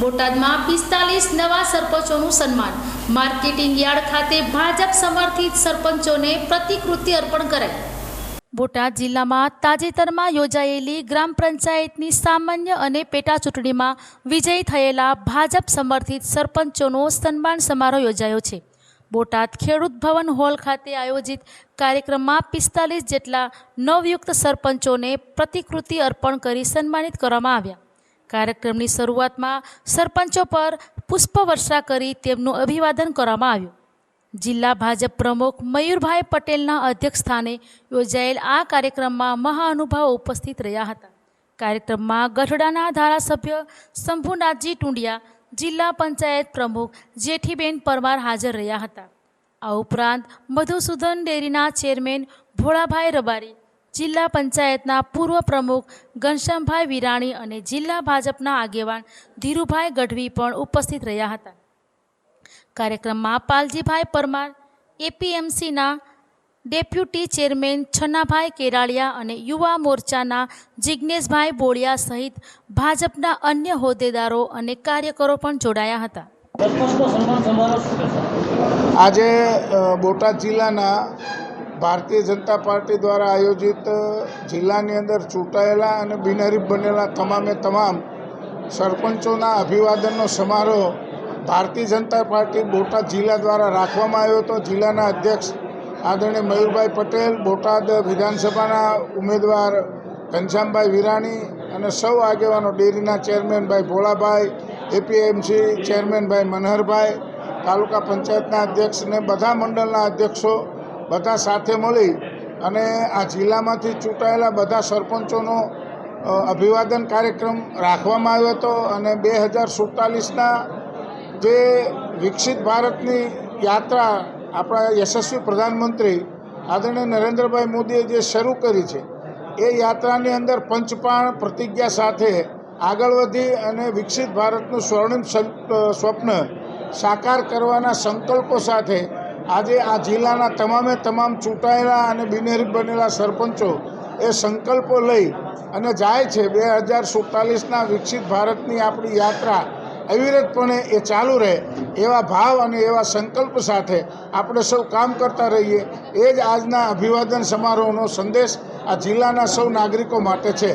બોટાદમાં પિસ્તાલીસ નવા સરપંચોનું સન્માન. માર્કેટિંગ યાર્ડ ખાતે ભાજપ સમર્થિત સરપંચોને પ્રતિકૃતિ અર્પણ કરાઈ. બોટાદ જિલ્લામાં તાજેતરમાં યોજાયેલી ગ્રામ પંચાયતની સામાન્ય અને પેટા ચૂંટણીમાં વિજયી થયેલા ભાજપ સમર્થિત સરપંચોનો સન્માન સમારોહ યોજાયો છે. બોટાદ ખેડૂત ભવન હોલ ખાતે આયોજિત કાર્યક્રમમાં પિસ્તાલીસ જેટલા નવયુક્ત સરપંચોને પ્રતિકૃતિ અર્પણ કરી સન્માનિત કરવામાં આવ્યા. કાર્યક્રમની શરૂઆતમાં સરપંચો પર પુષ્પવર્ષા કરી તેમનું અભિવાદન કરવામાં આવ્યું. જિલ્લા ભાજપ પ્રમુખ મયુરભાઈ પટેલના અધ્યક્ષસ્થાને યોજાયેલ આ કાર્યક્રમમાં મહાનુભાવો ઉપસ્થિત રહ્યા હતા. કાર્યક્રમમાં ગઢડાના ધારાસભ્ય શંભુનાથજી ટુંડિયા, જિલ્લા પંચાયત પ્રમુખ જેઠીબેન પરમાર હાજર રહ્યા હતા. આ ઉપરાંત મધુસૂદન ડેરીના ચેરમેન ભોળાભાઈ રબારી જિલ્લા પંચાયતના પૂર્વ પ્રમુખ ઘનશ્યામભાઈ વિરાણી અને જિલ્લા ભાજપના આગેવાન ધીરુભાઈ ગઢવી પણ ઉપસ્થિત રહ્યા હતા. કાર્યક્રમમાં પાલજીભાઈ પરમાર એપીએમસીના ડેપ્યુટી ચેરમેન છન્નાભાઈ કેરાળિયા અને યુવા મોરચાના જિજ્ઞેશભાઈ બોળિયા સહિત ભાજપના અન્ય હોદ્દેદારો અને કાર્યકરો પણ જોડાયા હતા. આજે બોટાદ જિલ્લાના ભારતીય જનતા પાર્ટી દ્વારા આયોજિત જિલ્લાની અંદર ચૂંટાયેલા અને બિનહરીફ બનેલા તમામે તમામ સરપંચોના અભિવાદનનો સમારોહ ભારતીય જનતા પાર્ટી બોટાદ જિલ્લા દ્વારા રાખવામાં આવ્યો હતો. જિલ્લાના અધ્યક્ષ આદરણીય મયુરભાઈ પટેલ, બોટાદ વિધાનસભાના ઉમેદવાર ઘનશ્યામભાઈ વિરાણી અને સૌ આગેવાનો ડેરીના ચેરમેનભાઈ ભોળાભાઈ, એપીએમસી ચેરમેનભાઈ મનહરભાઈ, તાલુકા પંચાયતના અધ્યક્ષ ને બધા મંડળના અધ્યક્ષો બધા સાથે મળી અને આ જિલ્લામાંથી ચૂંટાયેલા બધા સરપંચોનો અભિવાદન કાર્યક્રમ રાખવામાં આવ્યો હતો અને બે હજાર સુડતાલીસના જે વિકસિત ભારતની યાત્રા આપણા યશસ્વી પ્રધાનમંત્રી આદરણીય નરેન્દ્રભાઈ મોદીએ જે શરૂ કરી છે, એ યાત્રાની અંદર પંચપાણ પ્રતિજ્ઞા સાથે આગળ વધી અને વિકસિત ભારતનું સ્વર્ણિમ સ્વપ્ન સાકાર કરવાના સંકલ્પો સાથે આજે આ જિલ્લાના તમામે તમામ ચૂંટાયેલા અને બિનહરીફ બનેલા સરપંચો એ સંકલ્પો લઈ અને જાય છે બે હજાર સુડતાલીસના વિકસિત ભારતની આપણી યાત્રા અવિરતપણે એ ચાલુ રહે એવા ભાવ અને એવા સંકલ્પ સાથે આપણે સૌ કામ કરતા રહીએ. એ જ આજના અભિવાદન સમારોહનો સંદેશ આ જિલ્લાના સૌ નાગરિકો માટે છે.